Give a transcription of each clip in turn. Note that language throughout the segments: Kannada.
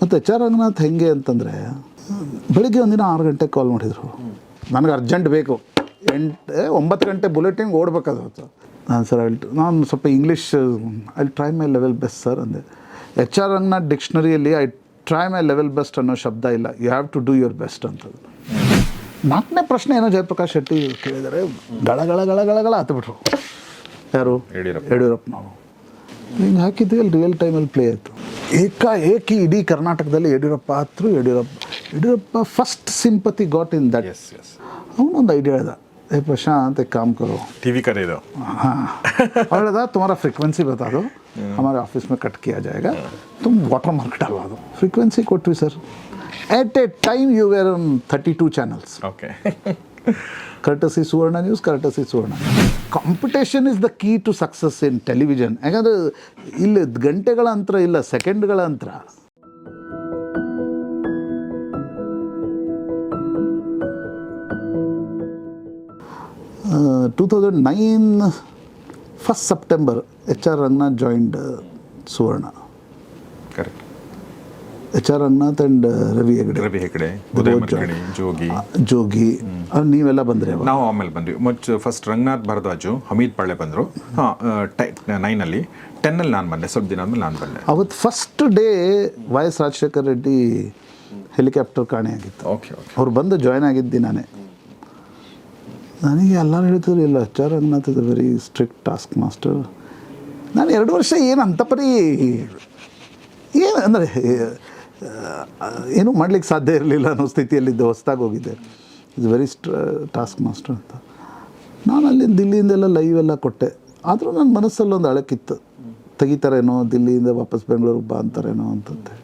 ಮತ್ತು ಎಚ್ ಆರ್ ರಂಗನಾಥ್ ಹೆಂಗೆ ಅಂತಂದರೆ ಬೆಳಿಗ್ಗೆ ಒಂದಿನ ಆರು ಗಂಟೆಗೆ ಕಾಲ್ ಮಾಡಿದರು. ನನಗೆ ಅರ್ಜೆಂಟ್ ಬೇಕು. ಎಂಟು ಒಂಬತ್ತು ಗಂಟೆ ಬುಲೆಟಿನ್ಗೆ ಓಡಬೇಕಾದ ನಾನು ಸರ್ ಐ ನಾನು ಸ್ವಲ್ಪ English I try my level best sir ಅಂದೆ. H R Ranganath ಡಿಕ್ಷನರಿಯಲ್ಲಿ I try my level best ಅನ್ನೋ ಶಬ್ದ ಇಲ್ಲ. You have to do your best ಅಂತ ನಾಲ್ಕನೇ ಪ್ರಶ್ನೆ ಏನೋ ಜಯಪ್ರಕಾಶ್ ಶೆಟ್ಟಿ ಕೇಳಿದರೆ. ಗಳ ಗಳ ಗಳ ಗಳ ಗಳ ಹತ್ಬಿಟ್ರು ಯಾರು? ಯಡಿಯೂರಪ್ಪ. ಯಡಿಯೂರಪ್ಪ ನಾವು. ನಿಂಗೆ ಹಾಕಿದ್ವಿ ರಿಯಲ್ ರಿಯಲ್ ಟೈಮಲ್ಲಿ ಪ್ಲೇ ಆಯಿತು. ಏಕಾಏಕಿ ಇಡೀ ಕರ್ನಾಟಕದಲ್ಲಿ ಯಡಿಯೂರಪ್ಪ ಹತ್ರ Yediyurappa Yediyurappa first sympathy got in that ಅವನೊಂದು ಐಡಿಯಾ ಇದೆ. ಏ ಪ್ರಶಾಂತ್ ಏಕ್ ಕಾಮ್ ಕರೋ. ಟಿ ವಿ ಕರೆ ಇದು. ಹಾಂ. ಅವ್ಳದ ತುಮಾರ ಫ್ರೀಕ್ವೆನ್ಸಿ ಬತಾ ಅದು. ಹಮಾರೆ ಆಫೀಸ್ ಮೇ ಕಟ್ ಕಿಯಾ ಜಾಯೇಗಾ ತುಮ್ ವಾಟರ್ ಮಾರ್ಕೆಟ್ ಅಲ್ವಾ ಅದು. ಫ್ರೀಕ್ವೆನ್ಸಿ ಕೊಟ್ವಿ sir at a time you were on thirty two channels okay courtesy Suvarna News courtesy Suvarna competition is the key to success in television ಯಾಕಂದರೆ ಇಲ್ಲಿ ಗಂಟೆಗಳ ಅಂತರ ಇಲ್ಲ ಸೆಕೆಂಡ್ಗಳ ಅಂತರ. Two thousand nine first September H R Ranganath joined Suvarna correct H R ಅಣ್ಣಾತ್ and Ravi Hegde Ravi Hegde Udaya Jogi Jogi ನೀವೆಲ್ಲ ಬಂದ್ರೆ ನಾವು ಆಮೇಲೆ ಬಂದ್ವಿ. ಮಚ್ ಫಸ್ಟ್ ರಂಗನಾಥ್ ಭರದ್ವಾಜು ಹಮೀದ್ ಪಾಳೆ ಬಂದರು. ಹಾಂ ನೈನಲ್ಲಿ ಟೆನ್ನಲ್ಲಿ ನಾನು ಬಂದೆ ಸ್ವಲ್ಪ ದಿನ ಆದ್ಮೇಲೆ ನಾನು ಬಂದೆ. ಅವತ್ತು first day Y S Rajasekhar Reddy helicopter ಕಾಣೆಯಾಗಿತ್ತು okay okay ಅವ್ರು ಬಂದು ಜಾಯ್ನ್ ಆಗಿದ್ದು ನಾನೇ. ನನಗೆ ಎಲ್ಲರೂ ಹೇಳ್ತಿದ್ರು ಇಲ್ಲ H R Ranganath is very strict task master ನಾನು ಎರಡು ವರ್ಷ ಏನು ಅಂತ ಪರಿ ಏನು ಅಂದರೆ ಏನೂ ಮಾಡ್ಲಿಕ್ಕೆ ಸಾಧ್ಯ ಇರಲಿಲ್ಲ ಅನ್ನೋ ಸ್ಥಿತಿಯಲ್ಲಿದ್ದೆ ಹೊಸ್ದಾಗಿ ಹೋಗಿದ್ದೆ. Is very strict task master ಅಂತ. ನಾನು ಅಲ್ಲಿ ದಿಲ್ಲಿಯಿಂದೆಲ್ಲ ಲೈವ್ ಎಲ್ಲ ಕೊಟ್ಟೆ. ಆದರೂ ನನ್ನ ಮನಸ್ಸಲ್ಲಿ ಒಂದು ಅಳಕಿತ್ತು. ತೆಗಿತಾರೇನೋ, ದಿಲ್ಲಿಯಿಂದ ವಾಪಸ್ ಬೆಂಗಳೂರಿಗೆ ಬಾ ಅಂತಾರೇನೋ ಅಂತಂತೆ.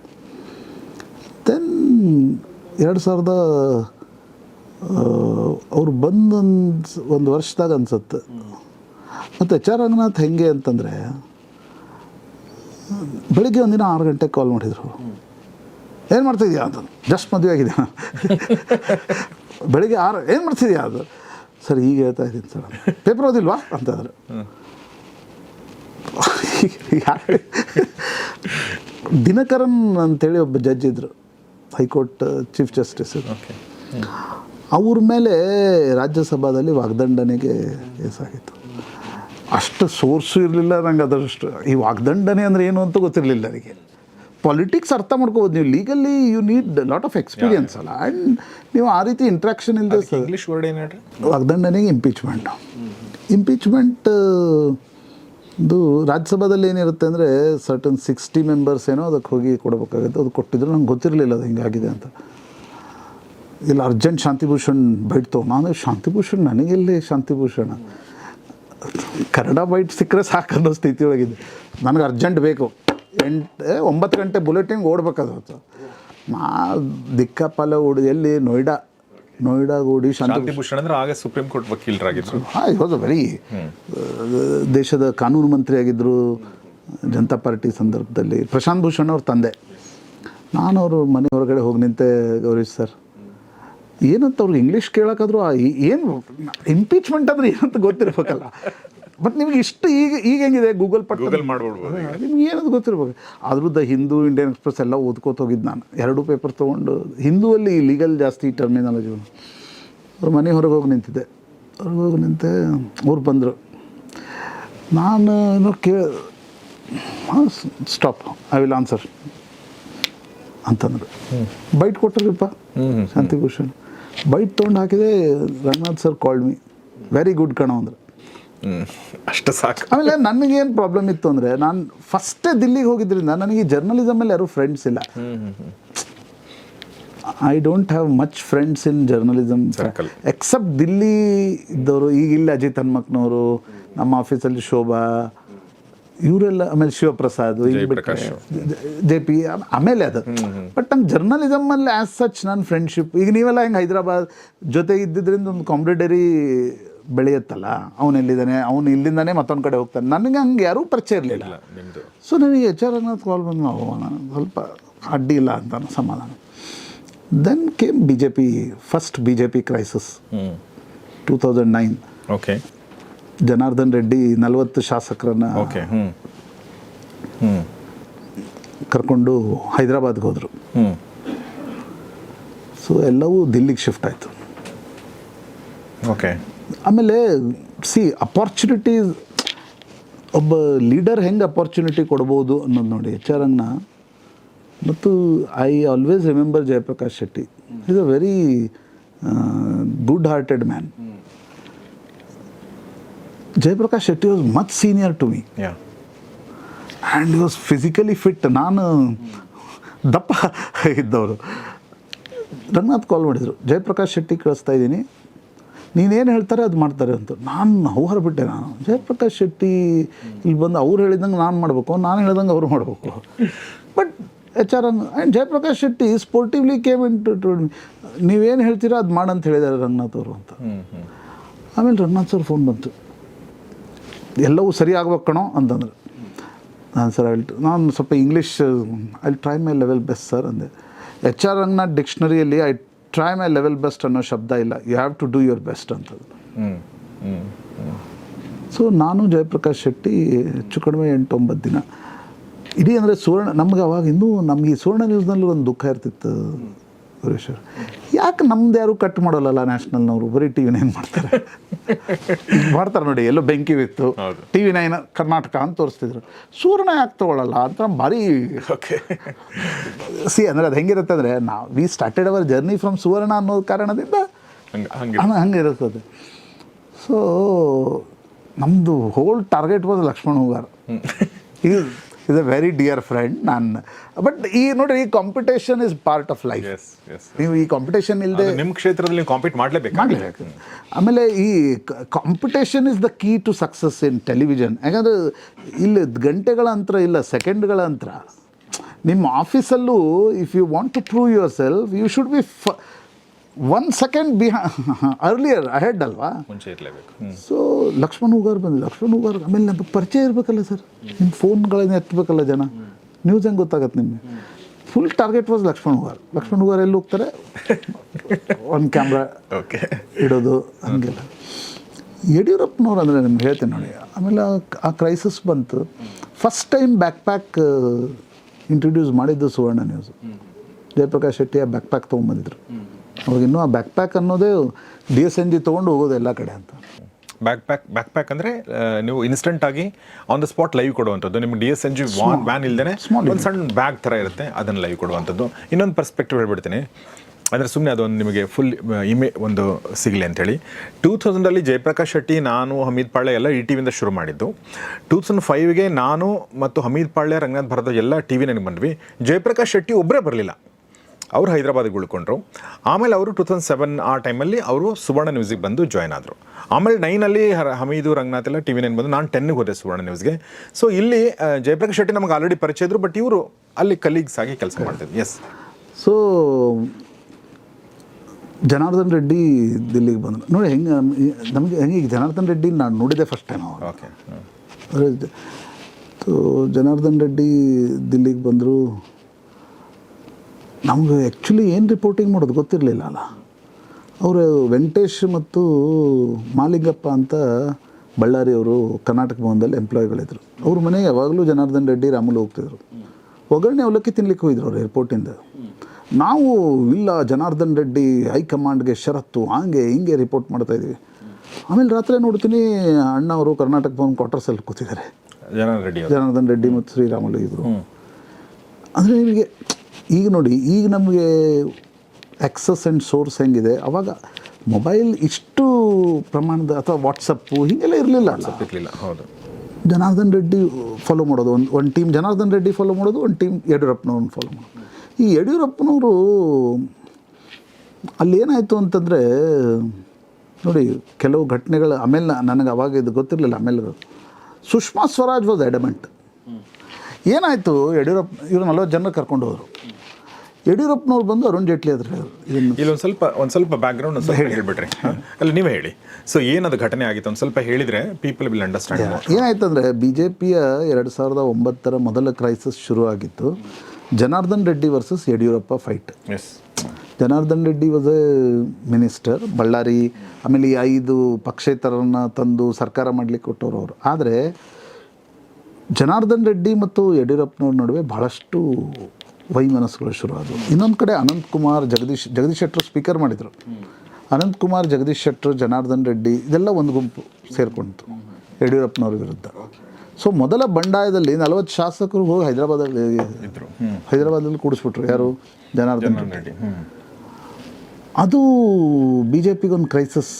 ದೆನ್ ಎರಡು ಸಾವಿರದ ಅವ್ರು ಬಂದೊಂದು ಒಂದು ವರ್ಷದಾಗ ಅನ್ಸುತ್ತೆ. ಮತ್ತು ಎಚ್ ಆರ್ ರಂಗನಾಥ್ ಹೆಂಗೆ ಅಂತಂದರೆ, ಬೆಳಿಗ್ಗೆ ಒಂದಿನ ಆರು ಗಂಟೆಗೆ ಕಾಲ್ ಮಾಡಿದರು. ಏನು ಮಾಡ್ತಿದ್ಯಾ ಅಂತ. ಜಸ್ಟ್ ಮದುವೆ ಆಗಿದೆ ಬೆಳಿಗ್ಗೆ ಆರು ಏನು ಮಾಡ್ತಿದ್ಯಾ ಅದು ಸರ್ ಈಗ ಹೇಳ್ತಾ ಇದ್ದೀನಿ ಸರ್. ಪೇಪರ್ ಓದಿಲ್ವಾ? ಅಂತಂದ್ರೆ. ದಿನಕರನ್ ಅಂತೇಳಿ ಒಬ್ಬ ಜಡ್ಜ್ ಇದ್ರು. ಹೈಕೋರ್ಟ್ ಚೀಫ್ ಜಸ್ಟಿಸ್ ಓಕೆ ಅವ್ರ ಮೇಲೆ ರಾಜ್ಯಸಭಾದಲ್ಲಿ ವಾಗ್ದಂಡನೆಗೆ ಏಸಾಗಿತ್ತು ಅಷ್ಟು ಸೋರ್ಸು ಇರಲಿಲ್ಲ ನಂಗೆ ಅದರಷ್ಟು. ಈ ವಾಗ್ದಂಡನೆ ಅಂದರೆ ಏನು ಅಂತ ಗೊತ್ತಿರಲಿಲ್ಲ ನನಗೆ. ಪಾಲಿಟಿಕ್ಸ್ ಅರ್ಥ ಮಾಡ್ಕೋಬೋದು. ನೀವು legally you need lot of experience ಅಲ್ಲ. ಆ್ಯಂಡ್ ನೀವು ಆ ರೀತಿ ಇಂಟ್ರಾಕ್ಷನ್ ಇಲ್ಲದೆ ಇಂಗ್ಲೀಷ್ ವರ್ಡ್ ಏನು ಹೇಳ್ರಿ? ವಾಗ್ದಂಡನೆಗೆ ಇಂಪೀಚ್ಮೆಂಟ್ ಇಂಪೀಚ್ಮೆಂಟ್ ಇದು ರಾಜ್ಯಸಭಾದಲ್ಲಿ ಏನಿರುತ್ತೆ ಅಂದರೆ ಸರ್ಟನ್ ಸಿಕ್ಸ್ಟಿ ಮೆಂಬರ್ಸ್ ಏನೋ ಅದಕ್ಕೆ ಹೋಗಿ ಕೊಡಬೇಕಾಗುತ್ತೆ. ಅದು ಕೊಟ್ಟಿದ್ರು. ನಂಗೆ ಗೊತ್ತಿರಲಿಲ್ಲ ಅದು ಹಿಂಗಾಗಿದೆ ಅಂತ. ಇಲ್ಲ ಅರ್ಜೆಂಟ್ ಶಾಂತಿಭೂಷಣ್ ಬೈಟ್ತು. ನಾನು ಶಾಂತಿಭೂಷಣ್ ನನಗೆಲ್ಲಿ ಶಾಂತಿಭೂಷಣ? ಕನ್ನಡ ಬೈಟ್ ಸಿಕ್ಕರೆ ಸಾಕು ಅನ್ನೋ ಸ್ಥಿತಿಯೊಳಗಿದೆ. ನನಗೆ ಅರ್ಜೆಂಟ್ ಬೇಕು. ಎಂಟು ಒಂಬತ್ತು ಗಂಟೆ ಬುಲೆಟಿಂಗ್ ಓಡ್ಬೇಕಾದ ನಾ ದಿಕ್ಕಪಾಲ ಓಡಿ ಎಲ್ಲಿ ನೋಯ್ಡಾ ನೋಯ್ಡಾಗ ಓಡಿ ಶಾಂತಿ ಶಾಂತಿ ಭೂಷಣ್ ಅಂದ್ರೆ ಆಗ ಸುಪ್ರೀಂ ಕೋರ್ಟ್ ವಕೀಲರಾಗಿದ್ರು. ಹಾಂ ಹೌದು ವೆರಿ ದೇಶದ ಕಾನೂನು ಮಂತ್ರಿ ಆಗಿದ್ದರು ಜನತಾ ಪಾರ್ಟಿ ಸಂದರ್ಭದಲ್ಲಿ ಪ್ರಶಾಂತ್ ಭೂಷಣ್ ಅವ್ರ ತಂದೆ. ನಾನು ಅವರು ಮನೆ ಹೊರಗಡೆ ಹೋಗಿ ನಿಂತೆ ಗೌರೀಶ್ ಸರ್. ಏನಂತ ಅವ್ರಿಗೆ ಇಂಗ್ಲೀಷ್ ಕೇಳೋಕ್ಕಾದ್ರೂ ಏನು ಇಂಪೀಚ್ಮೆಂಟ್ ಅಂದ್ರೆ ಏನಂತ ಗೊತ್ತಿರ್ಬೇಕಲ್ಲ. ಬಟ್ ನಿಮ್ಗೆ ಇಷ್ಟು ಈಗ ಈಗ ಹೆಂಗಿದೆ ಗೂಗಲ್ ಮಾಡ್ಬಿಡ್ಬೋದು ನಿಮ್ಗೆ ಏನದು ಗೊತ್ತಿರ್ಬೇಕು ಆದರೂ ದ ಹಿಂದೂ ಇಂಡಿಯನ್ ಎಕ್ಸ್ಪ್ರೆಸ್ ಎಲ್ಲ ಓದ್ಕೋತ ಹೋಗಿದ್ದು ನಾನು. ಎರಡು ಪೇಪರ್ ತೊಗೊಂಡು ಹಿಂದೂವಲ್ಲಿ ಲೀಗಲ್ ಜಾಸ್ತಿ ಟರ್ಮಿನಾಲಜಿ ಅವ್ರ ಮನೆ ಹೊರಗೆ ಹೋಗಿ ನಿಂತಿದ್ದೆ. ಹೊರಗೆ ಹೋಗಿ ನಿಂತೆ ಅವ್ರು ಬಂದರು. ನಾನು ಏನೋ ಕೇ ಸ್ಟಾಪ್ ಐ ವಿಲ್ ಆನ್ಸರ್ ಅಂತಂದ್ರು. ಬೈಟ್ ಕೊಟ್ಟರಿಪ್ಪ ಶಾಂತಿಭೂಷಣ್. ಬೈಟ್ ತೊಗೊಂಡು ಹಾಕಿದೆ Ranganath sir called me very good ಕಣ ಅಂದ್ರೆ. ಅಷ್ಟು ಸಾಕು. ಆಮೇಲೆ ನನಗೇನು ಪ್ರಾಬ್ಲಮ್ ಇತ್ತು ಅಂದರೆ ನಾನು ಫಸ್ಟೇ ದಿಲ್ಲಿಗೆ ಹೋಗಿದ್ದರಿಂದ ನನಗೆ ಜರ್ನಲಿಸಮಲ್ಲಿ ಯಾರು ಫ್ರೆಂಡ್ಸ್ ಇಲ್ಲ. I don't have much friends in journalism circle except Delhi ಇದ್ದವರು ಈಗ ಇಲ್ಲಿ ಅಜಿತ್ ಹನ್ಮಕ್ನವರು ನಮ್ಮ ಆಫೀಸಲ್ಲಿ ಶೋಭಾ ಇವರೆಲ್ಲ ಆಮೇಲೆ ಶಿವಪ್ರಸಾದ್. ಜೆ ಪಿ ಆಮೇಲೆ ಅದು. ಬಟ್ ನಂಗೆ ಜರ್ನಲಿಸಮ್ ಅಲ್ಲಿ ಆಸ್ ಸಚ್ ನನ್ನ ಫ್ರೆಂಡ್ಶಿಪ್ ಈಗ ನೀವೆಲ್ಲ ಹೆಂಗೆ ಹೈದರಾಬಾದ್ ಜೊತೆ ಇದ್ದಿದ್ರಿಂದ ಒಂದು ಕಾಂಪಿಟೇಟರಿ ಬೆಳೆಯುತ್ತಲ್ಲ ಅವನು ಎಲ್ಲಿದ್ದಾನೆ ಅವನು ಇಲ್ಲಿಂದಾನೇ ಮತ್ತೊಂದು ಕಡೆ ಹೋಗ್ತಾನೆ. ನನಗೆ ಹಂಗೆ ಯಾರೂ ಪರಿಚಯ ಇರಲಿಲ್ಲ. ಸೊ ನನಗೆ ಎಚ್ ಆರ್ ಅನ್ನೋದು ಕಾಲ್ ಬಂದು ನಾವು ಸ್ವಲ್ಪ ಅಡ್ಡಿ ಇಲ್ಲ ಅಂತ ಸಮಾಧಾನ. Then came B J P first B J P crisis two thousand nine okay Janardhan Reddy ನಲವತ್ತು ಶಾಸಕರನ್ನು ಕರ್ಕೊಂಡು ಹೈದರಾಬಾದ್ಗೆ ಹೋದರು. ಹ್ಞೂ ಸೊ ಎಲ್ಲವೂ ದಿಲ್ಲಿಗೆ ಶಿಫ್ಟ್ ಆಯಿತು. ಓಕೆ ಆಮೇಲೆ ಸಿ ಅಪಾರ್ಚುನಿಟೀಸ್ ಒಬ್ಬ ಲೀಡರ್ ಹೆಂಗೆ ಅಪಾರ್ಚುನಿಟಿ ಕೊಡ್ಬೋದು ಅನ್ನೋದು ನೋಡಿ ಎಚ್ ಆರ್ ಅನ್ನ ಮತ್ತು I always remember Jayaprakash Shetty is a very good hearted man Jayaprakash Shetty was much senior to me yeah and was physically fit ನಾನು ದಪ್ಪ ಇದ್ದವರು ರಂಗನಾಥ್ ಕಾಲ್ ಮಾಡಿದರು. ಜಯಪ್ರಕಾಶ್ ಶೆಟ್ಟಿ ಕಳಿಸ್ತಾ ಇದ್ದೀನಿ. ನೀನೇನು ಹೇಳ್ತಾರೆ ಅದು ಮಾಡ್ತಾರೆ ಅಂತ. ನಾನು ಅವ್ರು ಬಿಟ್ಟೆ ನಾನು. ಜಯಪ್ರಕಾಶ್ ಶೆಟ್ಟಿ ಇಲ್ಲಿ ಬಂದು ಅವ್ರು ಹೇಳಿದಂಗೆ ನಾನು ಮಾಡಬೇಕು ನಾನು ಹೇಳ್ದಂಗೆ ಅವ್ರು ಮಾಡಬೇಕು. But H R and Jayaprakash Shetty sportively came in to ನೀವೇನು ಹೇಳ್ತೀರಾ ಅದು ಮಾಡಂತ ಹೇಳಿದ್ದಾರೆ ರಂಗನಾಥ್ ಅವರು ಅಂತ. ಆಮೇಲೆ ರಂಗನಾಥ್ ಸರ್ ಫೋನ್ ಬಂತು. ಎಲ್ಲವೂ ಸರಿ ಆಗ್ಬೇಕು ಕಣೋ ಅಂತಂದ್ರೆ. ನಾನು ಸರ್ ಐ ನಾನು ಸ್ವಲ್ಪ English I try my level best sir ಅಂದೆ. H R Ranganath ಡಿಕ್ಷನರಿಯಲ್ಲಿ I try my level best ಅನ್ನೋ ಶಬ್ದ ಇಲ್ಲ. You have to do your best ಅಂತ ಸೊ ನಾನು ಜಯಪ್ರಕಾಶ್ ಶೆಟ್ಟಿ ಹೆಚ್ಚು ಕಡಿಮೆ ಎಂಟು ಒಂಬತ್ತು ದಿನ. ಇಡೀ ಅಂದರೆ ಸುವರ್ಣ ನಮ್ಗೆ ಅವಾಗ ಇನ್ನೂ ನಮಗೆ ಈ ಸುವರ್ಣ ನ್ಯೂಸ್ನಲ್ಲಿ ಒಂದು ದುಃಖ ಇರ್ತಿತ್ತು. ಸುರೇಶ್ವರ್ ಯಾಕೆ ನಮ್ದು ಯಾರು ಕಟ್ ಮಾಡೋಲ್ಲಲ್ಲ ನ್ಯಾಷನಲ್ನವರು ಬರೀ ಟಿ ವಿ ನೈನ್ ಮಾಡ್ತಾರೆ. ಮಾಡ್ತಾರೆ ನೋಡಿ ಎಲ್ಲೋ ಬೆಂಕಿ ಬಿತ್ತು. ಹೌದು. ಟಿ ವಿ ನೈನ್ ಕರ್ನಾಟಕ ಅಂತ ತೋರಿಸ್ತಿದ್ರು. ಸೂರ್ಣ ಯಾಕೆ ತೊಗೊಳ್ಳಲ್ಲ ಅಂತ ಭಾರಿ ಓಕೆ ಸಿ ಅಂದರೆ ಅದು ಹೆಂಗಿರುತ್ತೆ ಅಂದರೆ ನಾವು we started our journey from Suvarna ಅನ್ನೋ ಕಾರಣದಿಂದ ಹಂಗೆ ಇರುತ್ತದೆ ಸೊ ನಮ್ಮದು whole target was Lakshman Hoogar. Is is a very dear friend ನಾನು ಬಟ್ ಈ ನೋಡಿ ಈ competition is part of life ನೀವು ಈ ಕಾಂಪಿಟೇಷನ್ ಇಲ್ಲದೆ ನಿಮ್ಮ ಕ್ಷೇತ್ರದಲ್ಲಿ ಕಾಂಪೀಟ್ ಮಾಡಲೇಬೇಕು ಮಾಡಲೇಬೇಕು. ಆಮೇಲೆ ಈ competition is the key to success in television ಯಾಕಂದರೆ ಇಲ್ಲಿ ಗಂಟೆಗಳ ಅಂತರ ಇಲ್ಲ ಸೆಕೆಂಡ್ಗಳ ಅಂತರ. ನಿಮ್ಮ ಆಫೀಸಲ್ಲೂ if you want to prove yourself you should be ಫ ಒನ್ ಸೆಕೆಂಡ್ ಬಿಹಾ ಅರ್ಲಿಯರ್ ಅಹೆಡ್ ಅಲ್ವಾ? ಮುಂಚೆ ಇರಲೇಬೇಕು. ಸೊ ಲಕ್ಷ್ಮಣ್ ಹೂಗಾರ್ ಬಂದು ಲಕ್ಷ್ಮಣ್ ಹೂಗಾರ್ ಆಮೇಲೆ ನಮಗೆ ಪರಿಚಯ ಇರಬೇಕಲ್ಲ ಸರ್? ನಿಮ್ಮ ಫೋನ್ಗಳನ್ನ ಎತ್ತಬೇಕಲ್ಲ ಜನ? ನ್ಯೂಸ್ ಹೆಂಗೆ ಗೊತ್ತಾಗತ್ತೆ ನಿಮಗೆ? Full target was Lakshman Hoogar Lakshman Hoogar ಎಲ್ಲಿ ಹೋಗ್ತಾರೆ? ಒಂದು ಕ್ಯಾಮ್ರಾ ಓಕೆ ಇಡೋದು ಹಂಗೆಲ್ಲ. ಯಡಿಯೂರಪ್ಪನವ್ರು ಅಂದರೆ ನಿಮ್ಗೆ ಹೇಳ್ತೇನೆ ನೋಡಿ. ಆಮೇಲೆ ಆ- ಆ ಕ್ರೈಸಿಸ್ ಬಂತು. First time back pack introduce ಮಾಡಿದ್ದು ಸುವರ್ಣ ನ್ಯೂಸ್ ಜಯಪ್ರಕಾಶ್ ಶೆಟ್ಟಿ ಆ ಬ್ಯಾಕ್ ಪ್ಯಾಕ್ ತೊಗೊಂಬಂದಿದ್ರು ಅವಾಗ ಇನ್ನೂ ಆ ಬ್ಯಾಕ್ ಪ್ಯಾಕ್ ಅನ್ನೋದೇ ಡಿ ಎಸ್ ಎನ್ ಜಿ ತೊಗೊಂಡು ಹೋಗೋದು ಎಲ್ಲ ಕಡೆ ಅಂತ. ಬ್ಯಾಕ್ ಪ್ಯಾಕ್ ಬ್ಯಾಕ್ ಪ್ಯಾಕ್ ಅಂದರೆ ನೀವು ಇನ್ಸ್ಟೆಂಟ್ ಆಗಿ ಆನ್ ದ ಸ್ಪಾಟ್ ಲೈವ್ ಕೊಡುವಂಥದ್ದು. ನಿಮ್ಗೆ D S N G van van ಇಲ್ಲದೇ ಒಂದು ಸಣ್ಣ ಬ್ಯಾಗ್ ಥರ ಇರುತ್ತೆ ಅದನ್ನು ಲೈವ್ ಕೊಡುವಂಥದ್ದು. ಇನ್ನೊಂದು ಪರ್ಸ್ಪೆಕ್ಟಿವ್ ಹೇಳ್ಬಿಡ್ತೀನಿ. ಅಂದರೆ ಸುಮ್ಮನೆ ಅದೊಂದು ನಿಮಗೆ ಫುಲ್ ಇಮೇ ಒಂದು ಸಿಗಲಿ ಅಂತೇಳಿ. ಟೂ ತೌಸಂಡಲ್ಲಿ ಜಯಪ್ರಕಾಶ್ ಶೆಟ್ಟಿ ನಾನು ಹಮೀದ್ ಪಾಳ್ಯ ಎಲ್ಲ ಈ ಟಿ ವಿಯಿಂದ ಶುರು ಮಾಡಿದ್ದು. ಟೂ ತೌಸಂಡ್ ಫೈವ್ಗೆ ನಾನು ಮತ್ತು ಹಮೀದ್ ಪಾಳ್ಯ ರಂಗನಾಥ್ ಭರತ ಎಲ್ಲ ಟಿ ವಿ ನನಗೆ ಬಂದ್ವಿ. ಜಯಪ್ರಕಾಶ್ ಶೆಟ್ಟಿ ಒಬ್ಬರೇ ಬರಲಿಲ್ಲ. ಅವ್ರು ಹೈದರಾಬಾದಿಗೆ ಉಳ್ಕೊಂಡ್ರು. ಆಮೇಲೆ ಅವರು ಟೂ ತೌಸಂಡ್ ಸೆವೆನ್ ಆ ಟೈಮಲ್ಲಿ ಅವರು ಸುವರ್ಣ ನ್ಯೂಸಿಗೆ ಬಂದು ಜಾಯ್ನ್ ಆದರು. ಆಮೇಲೆ ನೈನಲ್ಲಿ ಹರ- ಹಮೀದು ರಂಗನಾಥ್ ಎಲ್ಲ ಟಿ ವಿ ನೈನ್ ಬಂದು ನಾನು ಟೆನ್ನಿಗೆ ಹೋದೆ ಸುವರ್ಣ ನ್ಯೂಸ್ಗೆ ಸೊ ಇಲ್ಲಿ ಜಯಪ್ರಕಾಶ್ ಶೆಟ್ಟಿ ನಮಗೆ ಆಲ್ರೆಡಿ ಪರಿಚಯ ಇದ್ರು ಬಟ್ ಇವರು ಅಲ್ಲಿ ಕಲೀಗ್ಸ್ ಆಗಿ ಕೆಲಸ ಮಾಡ್ತಿದ್ರು. ಎಸ್ ಸೊ ಜನಾರ್ದನ್ ರೆಡ್ಡಿ ದಿಲ್ಲಿಗೆ ಬಂದರು ನೋಡಿ ಹೆಂಗೆ ನಮಗೆ ಹೆಂಗೆ ಈಗ ಜನಾರ್ದನ್ ರೆಡ್ಡಿ ನಾನು ನೋಡಿದೆ ಫಸ್ಟ್ ಟೈಮ್ ಅವರು ಓಕೆ ಸೊ ಜನಾರ್ದನ್ ರೆಡ್ಡಿ ದಿಲ್ಲಿಗೆ ಬಂದರು ನಮಗೆ ಆ್ಯಕ್ಚುಲಿ ಏನು ರಿಪೋರ್ಟಿಂಗ್ ಮಾಡೋದು ಗೊತ್ತಿರಲಿಲ್ಲ ಅಲ್ಲ ಅವರು ವೆಂಕಟೇಶ್ ಮತ್ತು ಮಾಲಿಂಗಪ್ಪ ಅಂತ ಬಳ್ಳಾರಿಯವರು ಕರ್ನಾಟಕ ಭವನದಲ್ಲಿ ಎಂಪ್ಲಾಯ್ಗಳಿದ್ರು ಅವ್ರ ಮನೆಗೆ ಯಾವಾಗಲೂ ಜನಾರ್ದನ್ ರೆಡ್ಡಿ ರಾಮುಲು ಹೋಗ್ತಿದ್ರು. ಒಗ್ಗರಣೆ ಅವಲಕ್ಕಿ ತಿನ್ಲಿಕ್ಕೆ ಹೋಗಿದ್ರು ಅವ್ರು ಏರ್ಪೋರ್ಟಿಂದ ನಾವು ಇಲ್ಲ ಜನಾರ್ದನ್ ರೆಡ್ಡಿ ಹೈಕಮಾಂಡ್ಗೆ ಷರತ್ತು ಹಂಗೆ ಹಿಂಗೆ ರಿಪೋರ್ಟ್ ಮಾಡ್ತಾ ಇದ್ದೀವಿ ಆಮೇಲೆ ರಾತ್ರಿ ನೋಡ್ತೀನಿ ಅಣ್ಣ ಅವರು ಕರ್ನಾಟಕ ಭವನ್ ಕ್ವಾರ್ಟರ್ಸಲ್ಲಿ ಕೂತಿದ್ದಾರೆ. ಜನ ರೆಡಿ ಜನಾರ್ದನ್ ರೆಡ್ಡಿ ಮತ್ತು ಶ್ರೀರಾಮುಲು ಇದ್ರು. ಅಂದರೆ ನಿಮಗೆ ಈಗ ನೋಡಿ ಈಗ ನಮಗೆ ಆ್ಯಕ್ಸಸ್ ಆ್ಯಂಡ್ ಸೋರ್ಸ್ ಹೆಂಗಿದೆ? ಅವಾಗ ಮೊಬೈಲ್ ಇಷ್ಟು ಪ್ರಮಾಣದ ಅಥವಾ ವಾಟ್ಸಪ್ಪು ಹೀಗೆಲ್ಲ ಇರಲಿಲ್ಲ ಇರಲಿಲ್ಲ ಹೌದು. ಜನಾರ್ದನ್ ರೆಡ್ಡಿ ಫಾಲೋ ಮಾಡೋದು ಒಂದು ಒಂದು ಟೀಮ್ ಜನಾರ್ದನ್ ರೆಡ್ಡಿ ಫಾಲೋ ಮಾಡೋದು ಒಂದು ಟೀಮ್ ಯಡಿಯೂರಪ್ಪನವ್ರನ್ನ ಫಾಲೋ ಮಾಡೋದು. ಈ ಯಡಿಯೂರಪ್ಪನವರು ಅಲ್ಲಿ ಏನಾಯಿತು ಅಂತಂದರೆ ನೋಡಿ ಕೆಲವು ಘಟನೆಗಳು ಆಮೇಲೆ ನನಗೆ ಅವಾಗ ಇದು ಗೊತ್ತಿರಲಿಲ್ಲ ಆಮೇಲೆ ಸುಷ್ಮಾ ಸ್ವರಾಜ್ ವಾಸ್ ಎಡಮೆಂಟ್ ಏನಾಯಿತು ಯಡಿಯೂರಪ್ಪ ಇವರು ನಲ್ವತ್ತು ಜನ ಕರ್ಕೊಂಡು ಹೋದರು. ಯಡಿಯೂರಪ್ಪನವ್ರು ಬಂದು ಅರುಣ್ ಜೇಟ್ಲಿ ಅದ್ರ ಇಲ್ಲಿ ಒಂದು ಸ್ವಲ್ಪ ಒಂದು ಸ್ವಲ್ಪ ಬ್ಯಾಕ್ಗ್ರೌಂಡ್ ಒಂದು ಸ್ವಲ್ಪ ಹೇಳಿಬಿಟ್ರಿ? ಅಲ್ಲ ನೀವೇ ಹೇಳಿ. ಸೊ ಏನದು ಘಟನೆ ಆಗಿತ್ತು? ಒಂದು ಸ್ವಲ್ಪ ಹೇಳಿದರೆ ಪೀಪಲ್ ವಿಲ್ ಅಂಡರ್ಸ್ಟ್ಯಾಂಡ್ ಏನಾಯ್ತಂದರೆ ಬಿ ಜೆ ಪಿಯ ಎರಡು ಸಾವಿರದ ಒಂಬತ್ತರ ಮೊದಲ ಕ್ರೈಸಿಸ್ ಶುರು ಆಗಿತ್ತು. Janardhan Reddy versus Yediyurappa fight yes Janardhan Reddy was a minister Ballari ಆಮೇಲೆ ಈ ಐದು ಪಕ್ಷೇತರನ್ನ ತಂದು ಸರ್ಕಾರ ಮಾಡಲಿಕ್ಕೆ ಕೊಟ್ಟವರು ಅವರು. ಆದರೆ ಜನಾರ್ದನ್ ರೆಡ್ಡಿ ಮತ್ತು ಯಡಿಯೂರಪ್ಪನವ್ರ ನಡುವೆ ಭಾಳಷ್ಟು ವೈಮನಸ್ಸುಗಳು ಶುರು ಆದವು. ಇನ್ನೊಂದು ಕಡೆ ಅನಂತ್ ಕುಮಾರ್ ಜಗದೀಶ್ ಜಗದೀಶ್ ಶೆಟ್ಟರು ಸ್ಪೀಕರ್ ಮಾಡಿದರು. ಅನಂತ್ ಕುಮಾರ್ ಜಗದೀಶ್ ಶೆಟ್ಟರು ಜನಾರ್ದನ್ ರೆಡ್ಡಿ ಇದೆಲ್ಲ ಒಂದು ಗುಂಪು ಸೇರಿಕೊಂಡಿತು ಯಡಿಯೂರಪ್ಪನವ್ರ ವಿರುದ್ಧ. ಸೊ ಮೊದಲ ಬಂಡಾಯದಲ್ಲಿ ನಲವತ್ತು ಶಾಸಕರು ಹೋಗಿ ಹೈದರಾಬಾದಲ್ಲಿ ಇದ್ದರು ಹೈದರಾಬಾದಲ್ಲಿ ಕೂಡಿಸ್ಬಿಟ್ರು. ಯಾರು? ಜನಾರ್ದನ್ ರೆಡ್ಡಿ. ಅದು ಬಿ ಜೆ ಪಿಗೊಂದು ಒಂದು ಕ್ರೈಸಿಸ್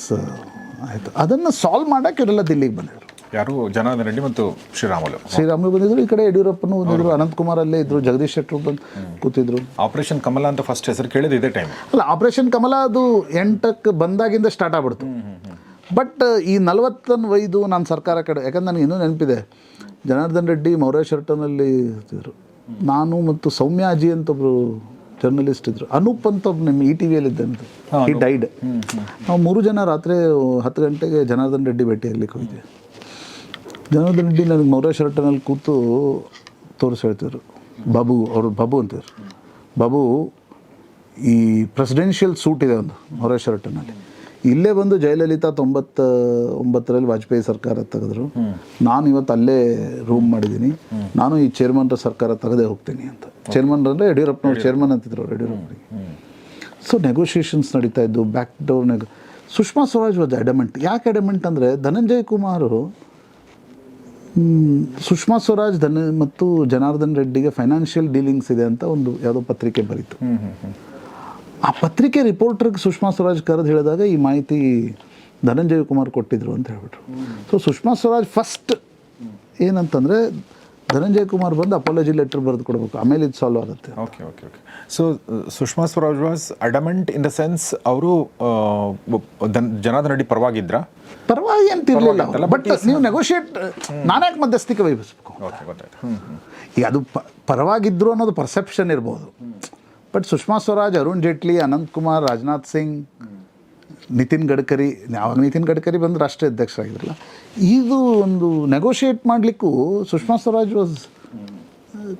ಆಯಿತು. ಅದನ್ನು ಸಾಲ್ವ್ ಮಾಡೋಕ್ಕೆ ಇವರೆಲ್ಲ ದಿಲ್ಲಿಗೆ ಬಂದಿದ್ರು ಯಾರು ಜನಾರ್ದನ್ ರೆಡ್ಡಿ ಮತ್ತು ಶ್ರೀರಾಮುಲು? ಶ್ರೀರಾಮುಲು ಬಂದಿದ್ರು ಈ ಕಡೆ ಯಡಿಯೂರಪ್ಪನು ಬಂದಿದ್ರು ಅನಂತ್ ಕುಮಾರ್ ಅಲ್ಲೇ ಇದ್ರು ಜಗದೀಶ್ ಶೆಟ್ಟರು ಬಂದು ಕೂತಿದ್ರು. ಆಪರೇಷನ್ ಕಮಲ ಅಂತ ಫಸ್ಟ್ ಹೆಸರು ಕೇಳಿದ ಇದೇ ಟೈಮ್ ಅಲ್ಲ ಆಪರೇಷನ್ ಕಮಲ ಅದು ಎಂಟಕ್ಕೆ ಬಂದಾಗಿಂದ ಸ್ಟಾರ್ಟ್ ಆಗ್ಬಿಡ್ತು. ಬಟ್ ಈ ನಲವತ್ತನ್ನು ಒಯ್ದು ನಾನು ಸರ್ಕಾರ ಕಡೆ ಯಾಕಂದ್ರೆ ನನಗೆ ಇನ್ನೂ ನೆನಪಿದೆ. ಜನಾರ್ದನ್ ರೆಡ್ಡಿ ಮೌರ್ಯ ಶರ್ಟನಲ್ಲಿ ಇದ್ರು. ನಾನು ಮತ್ತು ಸೌಮ್ಯಾಜಿ ಅಂತ ಒಬ್ರು ಜರ್ನಲಿಸ್ಟ್ ಇದ್ರು. ಅನೂಪ್ ಅಂತ ಒಬ್ಬ ನಿಮ್ಮ ಇ ಟಿ ವಿಯಲ್ಲಿ ಇದ್ದಂತೆ ಈ ಡೈಡ್ ನಾವು ಮೂರು ಜನ ರಾತ್ರಿ ಹತ್ತು ಗಂಟೆಗೆ ಜನಾರ್ದನ್ ರೆಡ್ಡಿ ಭೇಟಿಯಲ್ಲಿ ಹೋಗಿದ್ದೆ ಜನಾರ್ದನ್ ರೆಡ್ಡಿ ನನಗೆ ಮೌರ್ಯ ಶರ್ಟನಲ್ಲಿ ಕೂತು ತೋರಿಸಿ ಹೇಳ್ತಿದ್ರು. ಬಾಬು ಅವರು ಬಾಬು ಅಂತಿದ್ರು. ಬಾಬು ಈ ಪ್ರೆಸಿಡೆನ್ಷಿಯಲ್ ಸೂಟ್ ಇದೆ ಒಂದು ಮೌರ್ಯ ಶರ್ಟನಲ್ಲಿ ಇಲ್ಲೇ ಬಂದು ಜಯಲಲಿತಾ ತೊಂಬತ್ತ ಒಂಬತ್ತರಲ್ಲಿ ವಾಜಪೇಯಿ ಸರ್ಕಾರ ತೆಗೆದ್ರು. ನಾನು ಇವತ್ತು ಅಲ್ಲೇ ರೂಮ್ ಮಾಡಿದ್ದೀನಿ. ನಾನು ಈ ಚೇರ್ಮನ್ರ ಸರ್ಕಾರ ತೆಗೆದೇ ಹೋಗ್ತೀನಿ ಅಂತ. ಚೇರ್ಮನ್ ಅಂದರೆ ಯಡಿಯೂರಪ್ಪನವ್ರು ಚೇರ್ಮನ್ ಅಂತಿದ್ರು ಅವ್ರು ಯಡಿಯೂರಪ್ಪನಿಗೆ. ಸೊ ನೆಗೋಷಿಯೇಷನ್ಸ್ ನಡೀತಾ ಇದ್ದು ಬ್ಯಾಕ್ ಡೋರ್ ನೆಗೋ ಸುಷ್ಮಾ ಸ್ವರಾಜ್ ವಾಜ್ ಅಡಮೆಂಟ್ ಯಾಕೆ ಅಡಮೆಂಟ್ ಅಂದರೆ ಧನಂಜಯ್ ಕುಮಾರು ಸುಷ್ಮಾ ಸ್ವರಾಜ್ ಧನ ಮತ್ತು ಜನಾರ್ದನ್ ರೆಡ್ಡಿಗೆ ಫೈನಾನ್ಷಿಯಲ್ ಡೀಲಿಂಗ್ಸ್ ಇದೆ ಅಂತ ಒಂದು ಯಾವುದೋ ಪತ್ರಿಕೆ ಬರೀತು. ಆ ಪತ್ರಿಕೆ ರಿಪೋರ್ಟರ್ಗೆ ಸುಷ್ಮಾ ಸ್ವರಾಜ್ ಕರೆದು ಹೇಳಿದಾಗ ಈ ಮಾಹಿತಿ ಧನಂಜಯ ಕುಮಾರ್ ಕೊಟ್ಟಿದ್ರು ಅಂತ ಹೇಳ್ಬಿಟ್ರು. ಸೊ ಸುಷ್ಮಾ ಸ್ವರಾಜ್ ಫಸ್ಟ್ ಏನಂತಂದರೆ ಧನಂಜಯ್ ಕುಮಾರ್ ಬಂದು ಅಪಾಲಜಿ ಲೆಟರ್ ಬರೆದು ಕೊಡಬೇಕು. ಆಮೇಲೆ ಇದು ಸಾಲ್ವ್ ಆಗುತ್ತೆ okay okay okay so Sushma Swaraj was adamant in the sense ಅವರು ಜನಾರ್ದನ್ ರೆಡ್ಡಿ ಪರವಾಗಿದ್ರ? ಪರವಾಗಿ ಅಂತ ಇರಲಿಲ್ಲ. ಬಟ್ ನೀವು ನೆಗೋಷಿಯೇಟ್ ನಾನ್ಯಾಕೆ ಮಧ್ಯಸ್ಥಿಕೆ ವಹಿಸಬೇಕು ಈಗ ಅದು ಪರವಾಗಿದ್ರು ಅನ್ನೋದು ಪರ್ಸೆಪ್ಷನ್ ಇರ್ಬೋದು. ಬಟ್ ಸುಷ್ಮಾ ಸ್ವರಾಜ್ ಅರುಣ್ ಜೇಟ್ಲಿ ಅನಂತ್ ಕುಮಾರ್ ರಾಜನಾಥ್ ಸಿಂಗ್ ನಿತಿನ್ ಗಡ್ಕರಿ ಅವಾಗ ನಿತಿನ್ ಗಡ್ಕರಿ ಬಂದು ರಾಷ್ಟ್ರೀಯ ಅಧ್ಯಕ್ಷರಾಗಿದ್ರಲ್ಲ ಇದು ಒಂದು ನೆಗೋಷಿಯೇಟ್ ಮಾಡಲಿಕ್ಕೂ ಸುಷ್ಮಾ ಸ್ವರಾಜ್ ವಾಸ್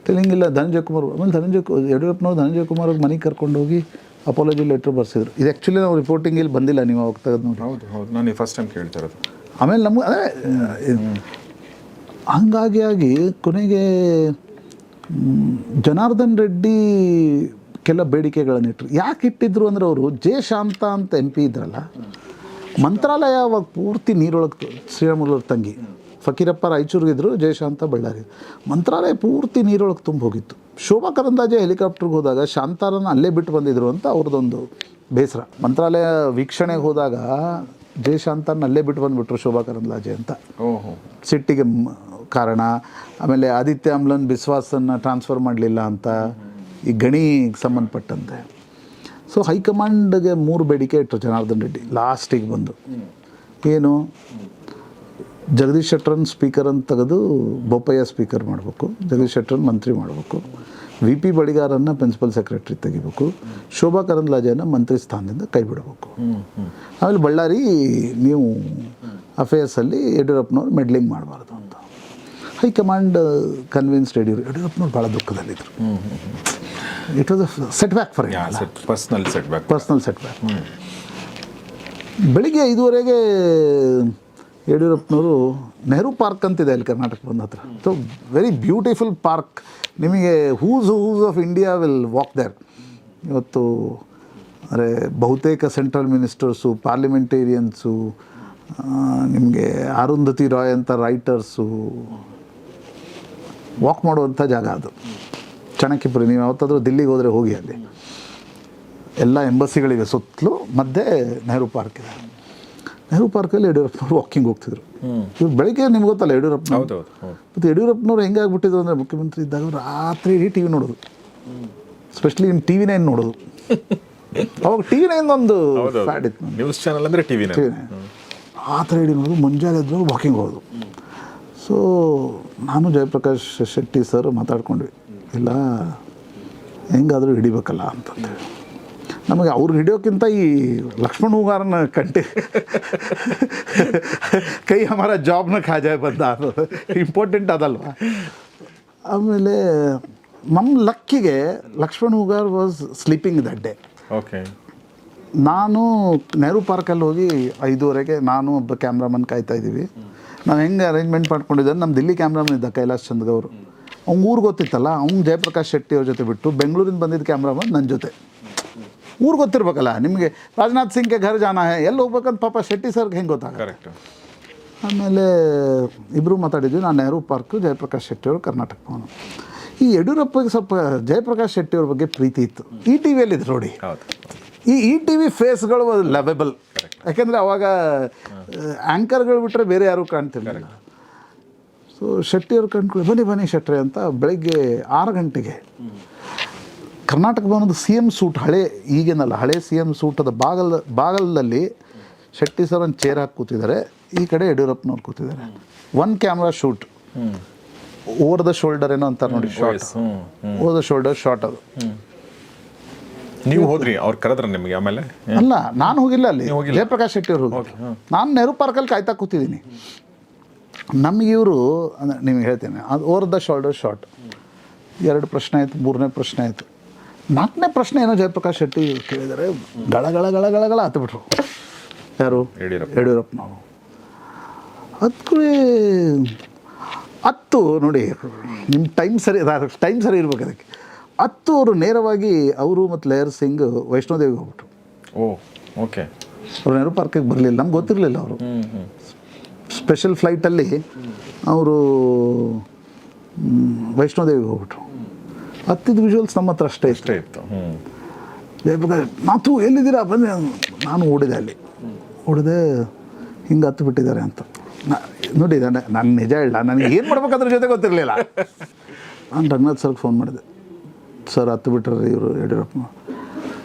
ತೆಲಿಂಗಿಲ್ಲ ಧನಂಜಯ ಕುಮಾರ್ ಆಮೇಲೆ ಧನಂಜಯ ಯಡಿಯೂರಪ್ಪನವ್ರು ಧನಂಜಯ ಕುಮಾರ್ ಅವ್ರಿಗೆ ಮನೆಗೆ ಕರ್ಕೊಂಡು ಹೋಗಿ ಅಪಾಲಜಿ ಲೆಟ್ರ್ ಬರ್ಸಿದ್ರು. ಇದು ಆ್ಯಕ್ಚುಲಿ ನಾವು ರಿಪೋರ್ಟಿಂಗ್ ಇಲ್ಲಿ ಬಂದಿಲ್ಲ ನೀವು ಅವಾಗ ತೆಗೆದು ನೋಡಿ ಹೌದು ಹೌದು. ನಾನು ಫಸ್ಟ್ ಟೈಮ್ ಕೇಳ್ತಾ ಇರೋದು. ಆಮೇಲೆ ನಮ್ಗೆ ಅದೇ ಹಂಗಾಗಿ ಆಗಿ ಕೊನೆಗೆ ಜನಾರ್ದನ್ ರೆಡ್ಡಿ ಕೆಲ ಬೇಡಿಕೆಗಳನ್ನು ಇಟ್ಟರು ಯಾಕೆ ಇಟ್ಟಿದ್ರು ಅಂದ್ರೆ ಅವರು ಜೆ ಶಾಂತ ಅಂತ ಎಂ ಪಿ ಇದ್ರಲ್ಲ ಮಂತ್ರಾಲಯ ಅವಾಗ ಪೂರ್ತಿ ನೀರೊಳಗೆ ಶ್ರೀರಾಮುಲು ಅವ್ರ ತಂಗಿ ಫಕೀರಪ್ಪ ರಾಯಚೂರಿಗಿದ್ರು ಜಯಶಾಂತ ಬಳ್ಳಾರಿ. ಮಂತ್ರಾಲಯ ಪೂರ್ತಿ ನೀರೊಳಗೆ ತುಂಬ ಹೋಗಿತ್ತು ಶೋಭಾ ಕರಂದಾಜೆ ಹೆಲಿಕಾಪ್ಟರ್ಗೆ ಹೋದಾಗ ಶಾಂತಾರನ್ನ ಅಲ್ಲೇ ಬಿಟ್ಟು ಬಂದಿದ್ರು ಅಂತ ಅವ್ರದ್ದೊಂದು ಬೇಸರ. ಮಂತ್ರಾಲಯ ವೀಕ್ಷಣೆಗೆ ಹೋದಾಗ ಜಯಶಾಂತನ ಅಲ್ಲೇ ಬಿಟ್ಟು ಬಂದುಬಿಟ್ರು ಶೋಭಾ ಕರಂದ್ಲಾಜೆ ಅಂತ. ಸಿಟ್ಟಿಗೆ ಕಾರಣ ಆಮೇಲೆ ಆದಿತ್ಯ ಅಮ್ಲನ್ ಬಿಸ್ವಾಸನ್ನು ಟ್ರಾನ್ಸ್ಫರ್ ಮಾಡಲಿಲ್ಲ ಅಂತ. ಈ ಗಣಿಗೆ ಸಂಬಂಧಪಟ್ಟಂತೆ. ಸೊ ಹೈಕಮಾಂಡ್ಗೆ ಮೂರು ಬೇಡಿಕೆ ಇಟ್ಟರು ಜನಾರ್ದನ್ ರೆಡ್ಡಿ, ಲಾಸ್ಟಿಗೆ ಬಂದು. ಏನು? ಜಗದೀಶ್ ಶೆಟ್ಟರನ್ ಸ್ಪೀಕರ್ ಅಂತ ತೆಗೆದು ಬೋಪಯ್ಯ ಸ್ಪೀಕರ್ ಮಾಡಬೇಕು, ಜಗದೀಶ್ ಶೆಟ್ಟರನ್ ಮಂತ್ರಿ ಮಾಡಬೇಕು, ವಿ ಪಿ ಬಳಿಗಾರನ್ನು ಪ್ರಿನ್ಸಿಪಲ್ ಸೆಕ್ರೆಟರಿ ತೆಗಿಬೇಕು, ಶೋಭಾ ಕರಂದ್ಲಾಜೆಯನ್ನು ಮಂತ್ರಿ ಸ್ಥಾನದಿಂದ ಕೈ ಬಿಡಬೇಕು ಆಮೇಲೆ ಬಳ್ಳಾರಿ ನೀವು ಅಫೇರ್ಸಲ್ಲಿ ಯಡಿಯೂರಪ್ಪನವ್ರು ಮೆಡ್ಲಿಂಗ್ ಮಾಡಬಾರ್ದು ಅಂತ. ಹೈಕಮಾಂಡ್ ಕನ್ವಿನ್ಸ್ಡ್ ಯಡಿಯೂರು, ಯಡಿಯೂರಪ್ಪನವ್ರು ಭಾಳ ದುಃಖದಲ್ಲಿದ್ದರು it was a setback for personal setback personal setback ಬೆಳಿಗ್ಗೆ ಐದುವರೆಗೆ ಯಡಿಯೂರಪ್ಪನವರು ನೆಹರು ಪಾರ್ಕ್ ಅಂತಿದೆ ಅಲ್ಲಿ ಕರ್ನಾಟಕ ಬಂದ ಹತ್ರ. ಸೊ ವೆರಿ ಬ್ಯೂಟಿಫುಲ್ ಪಾರ್ಕ್ ನಿಮಗೆ who's who's of India will walk there ಇವತ್ತು ಅಂದರೆ ಬಹುತೇಕ ಸೆಂಟ್ರಲ್ ಮಿನಿಸ್ಟರ್ಸು ಪಾರ್ಲಿಮೆಂಟೇರಿಯನ್ಸು ನಿಮಗೆ ಅರುಂಧತಿ ರಾಯ್ ಅಂತ ರೈಟರ್ಸು ವಾಕ್ ಮಾಡುವಂಥ ಜಾಗ ಅದು. ಚಾಣಕ್ಯಪುರಿ ನೀವು ಯಾವತ್ತಾದರೂ ದಿಲ್ಲಿಗೆ ಹೋದರೆ ಹೋಗಿ ಅಲ್ಲಿ. ಎಲ್ಲ ಎಂಬಸಿಗಳಿವೆ ಸುತ್ತಲೂ ಮಧ್ಯೆ ನೆಹರು ಪಾರ್ಕ್ ಇದೆ. ನೆಹರು ಪಾರ್ಕಲ್ಲಿ ಯಡಿಯೂರಪ್ಪನವ್ರು ವಾಕಿಂಗ್ ಹೋಗ್ತಿದ್ರು. ಇವ್ರು ಬೆಳಿಗ್ಗೆ ನಿಮ್ಗೆ ಗೊತ್ತಲ್ಲ ಯಡಿಯೂರಪ್ಪ ಮತ್ತು ಯಡಿಯೂರಪ್ಪನವ್ರು ಹೆಂಗೆ ಆಗಿಬಿಟ್ಟಿದ್ರು ಅಂದರೆ ಮುಖ್ಯಮಂತ್ರಿ ಇದ್ದಾಗ ರಾತ್ರಿ ಇಡೀ ಟಿ ವಿ ನೋಡೋದು ಸ್ಪೆಷಲಿ ಇನ್ನು ಟಿ ನೋಡೋದು. ಅವಾಗ ಟಿ ವಿನೇ ಒಂದು ಫ್ಯಾಡ್ ಇತ್ತು. ನ್ಯೂಸ್ ಚಾನಲ್ ಅಂದ್ರೆ ಟಿ ವಿನೇ ಥರ ಇಡೀ ನೋಡೋದು ಮುಂಜಾನೆ ಎದ್ದು ವಾಕಿಂಗ್ ಹೋಗೋದು. ಸೊ ನಾನು ಜಯಪ್ರಕಾಶ್ ಶೆಟ್ಟಿ ಸರ್ ಮಾತಾಡ್ಕೊಂಡ್ವಿ. ಇಲ್ಲ ಹೆಂಗಾದರೂ ಹಿಡಿಬೇಕಲ್ಲ ಅಂತಂದೇಳಿ ನಮಗೆ ಅವ್ರಿಗೆ ಹಿಡಿಯೋಕ್ಕಿಂತ ಈ ಲಕ್ಷ್ಮಣ ಹೂಗಾರನ ಕಂಟೆ ಕೈ ಹಮಾರ ಜಾಬ್ನ ಖಾಜಾಯ್ ಬಂದ ಇಂಪಾರ್ಟೆಂಟ್ ಅದಲ್ವಾ? ಆಮೇಲೆ ನಮ್ಮ ಲಕ್ಕಿಗೆ Lakshman Hoogar was sleeping that day okay ನಾನು ನೆಹರು ಪಾರ್ಕಲ್ಲಿ ಹೋಗಿ ಐದುವರೆಗೆ ನಾನು ಒಬ್ಬ ಕ್ಯಾಮ್ರಾಮನ್ ಕಾಯ್ತಾ ಇದ್ದೀವಿ. ನಾವು ಹೆಂಗೆ ಅರೇಂಜ್ಮೆಂಟ್ ಮಾಡ್ಕೊಂಡಿದ್ದೆ ನಮ್ಮ ದಿಲ್ಲಿ ಕ್ಯಾಮ್ರಾಮನ್ ಇದ್ದ ಕೈಲಾಶ್ ಚಂದ್ಗೌರು ಅವ್ನ ಊರು ಗೊತ್ತಿತ್ತಲ್ಲ ಅವ್ನು ಜಯಪ್ರಕಾಶ್ ಶೆಟ್ಟಿ ಅವ್ರ ಜೊತೆ ಬಿಟ್ಟು ಬೆಂಗಳೂರಿಂದ ಬಂದಿದ್ದ ಕ್ಯಾಮ್ರಾಮನ್ ನನ್ನ ಜೊತೆ. ಊರು ಗೊತ್ತಿರ್ಬೇಕಲ್ಲ ನಿಮಗೆ ರಾಜನಾಥ್ ಸಿಂಗ್ಗೆ ಘರ್ ಜಾನ ಎಲ್ಲಿ ಹೋಗ್ಬೇಕಂತ ಪಾಪ ಶೆಟ್ಟಿ ಸರ್ಗೆ ಹೆಂಗೆ ಗೊತ್ತಾಗ ಕರೆಕ್ಟ್ ಆಮೇಲೆ ಇಬ್ಬರು ಮಾತಾಡಿದ್ವಿ ನಾನು ನೆಹರು ಪಾರ್ಕು ಜಯಪ್ರಕಾಶ್ ಶೆಟ್ಟಿ ಅವರು ಕರ್ನಾಟಕ ಭವನ ಈ ಯಡಿಯೂರಪ್ಪಗೆ ಸ್ವಲ್ಪ ಜಯಪ್ರಕಾಶ್ ಶೆಟ್ಟಿ ಅವ್ರ ಬಗ್ಗೆ ಪ್ರೀತಿ ಇತ್ತು. ಈ ಟಿ ವಿಯಲ್ಲಿದೆ ನೋಡಿ. ಈ ಇ ಟಿ ವಿ ಫೇಸ್ಗಳು ಲವೆಬಲ್. ಯಾಕೆಂದರೆ ಅವಾಗ ಆ್ಯಂಕರ್ಗಳು ಬಿಟ್ಟರೆ ಬೇರೆ ಯಾರೂ ಕಾಣ್ತಿರ್ಲಿಲ್ಲ. ಸೊ ಶೆಟ್ಟಿಯವರು ಕಂಡ್ಕೊಳ್ಳಿ ಬನ್ನಿ ಬನ್ನಿ ಶೆಟ್ರೆ ಅಂತ ಬೆಳಗ್ಗೆ ಆರು ಗಂಟೆಗೆ ಕರ್ನಾಟಕ ಭವನದ ಸಿ ಎಂ ಸೂಟ್ ಹಳೆ ಈಗೇನಲ್ಲ ಹಳೆ ಸಿ ಎಂ ಸೂಟದ ಬಾಗಲ್ ಬಾಗಲಲ್ಲಿ ಶೆಟ್ಟಿ ಸರ್ ಒಂದು ಚೇರ್ ಹಾಕಿ ಕೂತಿದ್ದಾರೆ. ಈ ಕಡೆ ಯಡಿಯೂರಪ್ಪನವ್ರು ಕೂತಿದ್ದಾರೆ. One camera shoot over the shoulder ಏನೋ ಅಂತಾರೆ ನೋಡಿ shot over the shoulder shot ಅದು. ನೀವು ಹೋದ್ರಿ ಅವ್ರು ಕರೆದ್ರ ನಿಮಗೆ ಆಮೇಲೆ? ಅಲ್ಲ ನಾನು ಹೋಗಿಲ್ಲ ಅಲ್ಲಿ? ಜಯಪ್ರಕಾಶ್ ಶೆಟ್ಟಿ ಅವ್ರು ಹೋಗಿ ನಾನು ನೆಹರು ಪಾರ್ಕಲ್ಲಿ ಕಾಯ್ತಾ ಕೂತಿದ್ದೀನಿ. ನಮಗೆ ಇವರು ಅಂದರೆ ನಿಮ್ಗೆ ಹೇಳ್ತೇನೆ ಅದು ಓವರ್ ದ ಶೋಲ್ಡರ್ ಶಾರ್ಟ್ ಎರಡು ಪ್ರಶ್ನೆ ಆಯಿತು ಮೂರನೇ ಪ್ರಶ್ನೆ ಆಯಿತು. ನಾಲ್ಕನೇ ಪ್ರಶ್ನೆ ಏನೋ ಜಯಪ್ರಕಾಶ್ ಶೆಟ್ಟಿ ಕೇಳಿದರೆ ಗಳಗಳ ಗಳ ಗಳ ಗಳ ಗಳ ಹತ್ಬಿಟ್ರು. ಯಾರು? ಯಡಿಯೂರಪ್ಪ. ಯಡಿಯೂರಪ್ಪನವರು ಅದಕ್ಕೂ ಹತ್ತು ನೋಡಿ ನಿಮ್ಮ ಟೈಮ್ ಸರಿ ಟೈಮ್ ಸರಿ ಇರ್ಬೇಕು ಅದಕ್ಕೆ. ಹತ್ತು ಅವರು ನೇರವಾಗಿ ಅವರು ಮತ್ತು ಲೇಯರ್ ಸಿಂಗ್ ವೈಷ್ಣೋದೇವಿಗೆ ಹೋಗ್ಬಿಟ್ರು. Oh okay. ಅವ್ರು ನೆಹರು ಪಾರ್ಕಿಗೆ ಬರಲಿಲ್ಲ ನಮ್ಗೆ ಗೊತ್ತಿರಲಿಲ್ಲ ಅವರು. ಸ್ಪೆಷಲ್ ಫ್ಲೈಟಲ್ಲಿ ಅವರು ವೈಷ್ಣೋದೇವಿಗೆ ಹೋಗ್ಬಿಟ್ರು. ಹತ್ತಿದ ವಿಜುವಲ್ಸ್ ನಮ್ಮ ಹತ್ರ ಅಷ್ಟೇ ಇಷ್ಟ ಇತ್ತು ಜಯಪ್ರಕಾಶ್ ನಾತು ಎಲ್ಲಿದ್ದೀರಾ? ಬಂದೆ ನಾನು ಓಡಿದೆ ಅಲ್ಲಿ. ಓಡಿದೆ ಹಿಂಗೆ ಹತ್ತು ಬಿಟ್ಟಿದ್ದಾರೆ ಅಂತ. ನಾ- ನೋಡಿ ನಾನು ನಾನು ನಿಜ ಹೇಳ ನನಗೆ ಏನು ಮಾಡ್ಬೇಕಾದ್ರ ಜೊತೆ ಗೊತ್ತಿರಲಿಲ್ಲ. ನಾನು ರಂಗನಾಥ್ ಸರ್ಗೆ ಫೋನ್ ಮಾಡಿದೆ. ಸರ್ ಹತ್ತು ಬಿಟ್ಟರೆ ಇವರು ಯಡಿಯೂರಪ್ಪ.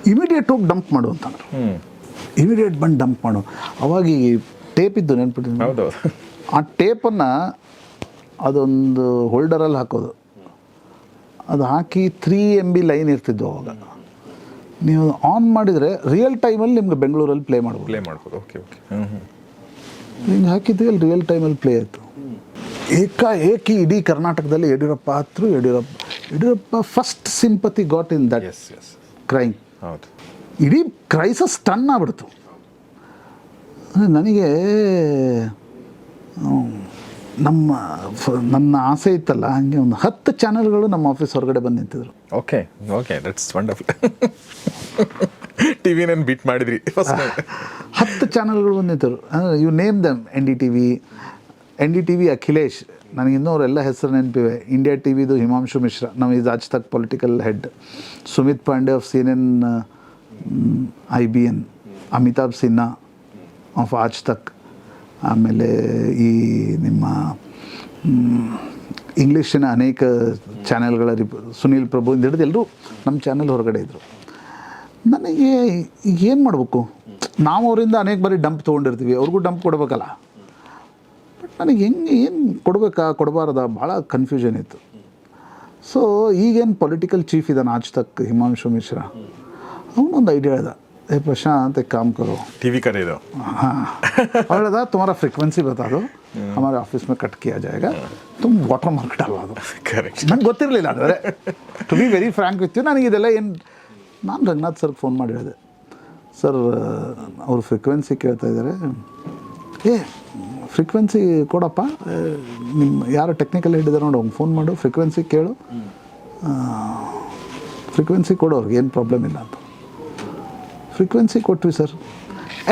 ಇಮಿಡಿಯೇಟ್ ಹೋಗಿ ಡಂಪ್ ಮಾಡು ಅಂತಂದ್ರು. ಇಮಿಡಿಯೇಟ್ ಬಂದು ಡಂಪ್ ಮಾಡು. ಅವಾಗ ಈ ಟೇಪ್ ಇದ್ದು ನೆನ್ಪಿಟ್ಟಿದ್ದೀನಿ. ಆ ಟೇಪನ್ನು ಅದೊಂದು ಹೋಲ್ಡರಲ್ಲಿ ಹಾಕೋದು. ಅದು ಹಾಕಿ ತ್ರೀ ಎಂ ಬಿ ಲೈನ್ ಇರ್ತಿದ್ದು ಅವಾಗ. ನೀವು ಆನ್ ಮಾಡಿದರೆ ರಿಯಲ್ ಟೈಮಲ್ಲಿ ನಿಮ್ಗೆ ಬೆಂಗಳೂರಲ್ಲಿ ಪ್ಲೇ ಮಾಡ್ಬೋದು. ಪ್ಲೇ ಮಾಡ್ಬೋದು. ಓಕೆ ಓಕೆ ಹ್ಞೂ ಹ್ಞೂ ಹಿಂಗೆ ಹಾಕಿದ್ವಿ ಅಲ್ಲಿ ರಿಯಲ್ ಟೈಮಲ್ಲಿ ಪ್ಲೇ ಆಯಿತು. ಏಕಾಏಕಿ ಇಡೀ ಕರ್ನಾಟಕದಲ್ಲಿ ಯಡಿಯೂರಪ್ಪ ಹತ್ರ Yediyurappa Yediyurappa first sympathy got in that yes yes crime ಹೌದು. ಇಡೀ ಕ್ರೈಸಸ್ ಟನ್ ಆಗ್ಬಿಡ್ತು. ನನಗೆ ನಮ್ಮ ನನ್ನ ಆಸೆ ಇತ್ತಲ್ಲ ಹಂಗೆ ಒಂದು ಹತ್ತು ಚಾನೆಲ್ಗಳು ನಮ್ಮ ಆಫೀಸ್ ಹೊರಗಡೆ ಬಂದು ನಿಂತಿದ್ರು. Okay okay that's wonderful T ವಿನೇನು beat ಮಾಡಿದ್ರಿ ಹತ್ತು ಚಾನಲ್ಗಳು ಬಂದು ನಿಂತರು ಅಂದರೆ you name them N D T V N D T V Akhilesh ನನಗೆ ಇನ್ನೂ ಅವರೆಲ್ಲ ಹೆಸರು ನೆನಪಿವೆ. ಇಂಡಿಯಾ ಟಿ ವಿದು ಹಿಮಾಂಶು ಮಿಶ್ರಾ ನಮ್ಮ is Aaj Tak political head Sumit Pandey of C N N I B N Amitabh Sinha of Aaj Tak ಆಮೇಲೆ ಈ ನಿಮ್ಮ ಇಂಗ್ಲೀಷಿನ ಅನೇಕ ಚಾನೆಲ್ಗಳ ರಿಪ್, ಸುನೀಲ್ ಪ್ರಭು ಇಂದ ಹಿಡಿದು ಎಲ್ಲರೂ ನಮ್ಮ ಚಾನೆಲ್ ಹೊರಗಡೆ ಇದ್ದರು ನನಗೆ ಏನು ಮಾಡಬೇಕು? ನಾವು ಅವರಿಂದ ಅನೇಕ ಬಾರಿ ಡಂಪ್ ತೊಗೊಂಡಿರ್ತೀವಿ, ಅವ್ರಿಗೂ ಡಂಪ್ ಕೊಡಬೇಕಲ್ಲ. ಬಟ್ ನನಗೆ ಹೆಂಗೆ, ಏನು ಕೊಡಬೇಕಾ, ಕೊಡಬಾರ್ದ, ಭಾಳ ಕನ್ಫ್ಯೂಷನ್ ಇತ್ತು. ಸೊ ಈಗೇನು ಪೊಲಿಟಿಕಲ್ ಚೀಫ್ ಇದ್ದಾನೆ ಆಜ್ ತಕ್ ಹಿಮಾಂಶು ಮಿಶ್ರಾ. ಅವನೊಂದು ಐಡಿಯಾ ಹೇಳ್ದ ಏ ಪ್ರಶಾಂತ್ एक काम करो ಟಿ ವಿ ಕರೆ ಇದು हाँ और दादा तुम्हारा फ्रिक्वेंसी बता दो हमारे ऑफिस में कट किया जाएगा तुम वाटर मार्क डालवा दो ಕರೆಕ್ಟ್ ನಂಗೆ ಗೊತ್ತಿರಲಿಲ್ಲ ಅಂದರೆ to be very frank with you ನನಗೆ ಇದೆಲ್ಲ ಏನು ನಾನು ರಂಗನಾಥ್ ಸರ್ಗೆ ಫೋನ್ ಮಾಡಿ ಹೇಳಿದೆ ಸರ್ ಅವರು ಫ್ರೀಕ್ವೆನ್ಸಿ ಕೇಳ್ತಾ ಇದ್ದಾರೆ ಏ ಫ್ರೀಕ್ವೆನ್ಸಿ ಕೊಡಪ್ಪ ಏ, ನಿಮ್ಮ ಯಾರು ಟೆಕ್ನಿಕಲ್ ಹಿಡಿದಾರೆ ನೋಡು ಅವ್ನು ಫೋನ್ ಮಾಡು ಫ್ರೀಕ್ವೆನ್ಸಿ ಕೇಳು ಫ್ರೀಕ್ವೆನ್ಸಿ ಕೊಡು ಅವ್ರಿಗೆ ಏನು ಪ್ರಾಬ್ಲಮ್ ಇಲ್ಲ ಅಂತ ಫ್ರೀಕ್ವೆನ್ಸಿ ಕೊಟ್ವಿ sir